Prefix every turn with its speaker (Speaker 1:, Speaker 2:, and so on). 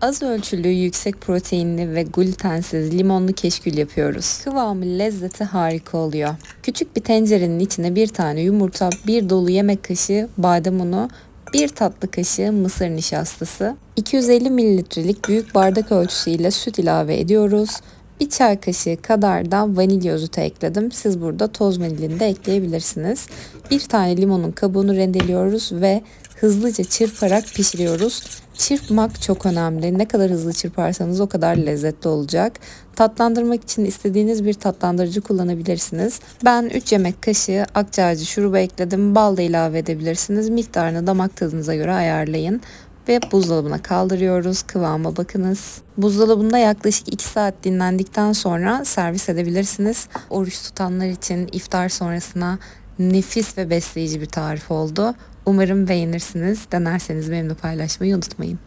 Speaker 1: Az ölçülü, yüksek proteinli ve glutensiz limonlu keşkül yapıyoruz. Kıvamı, lezzeti harika oluyor. Küçük bir tencerenin içine bir tane yumurta, bir dolu yemek kaşığı badem unu, bir tatlı kaşığı mısır nişastası, 250 mililitrelik büyük bardak ölçüsüyle süt ilave ediyoruz. Bir çay kaşığı kadar da vanilya özütü ekledim. Siz burada toz vanilini de ekleyebilirsiniz. Bir tane limonun kabuğunu rendeliyoruz ve hızlıca çırparak pişiriyoruz. Çırpmak çok önemli. Ne kadar hızlı çırparsanız o kadar lezzetli olacak. Tatlandırmak için istediğiniz bir tatlandırıcı kullanabilirsiniz. Ben 3 yemek kaşığı akçaağacı şurubu ekledim. Bal da ilave edebilirsiniz. Miktarını damak tadınıza göre ayarlayın ve buzdolabına kaldırıyoruz. Kıvama bakınız. Buzdolabında yaklaşık 2 saat dinlendikten sonra servis edebilirsiniz. Oruç tutanlar için iftar sonrasına nefis ve besleyici bir tarif oldu. Umarım beğenirsiniz. Denerseniz benimle paylaşmayı unutmayın.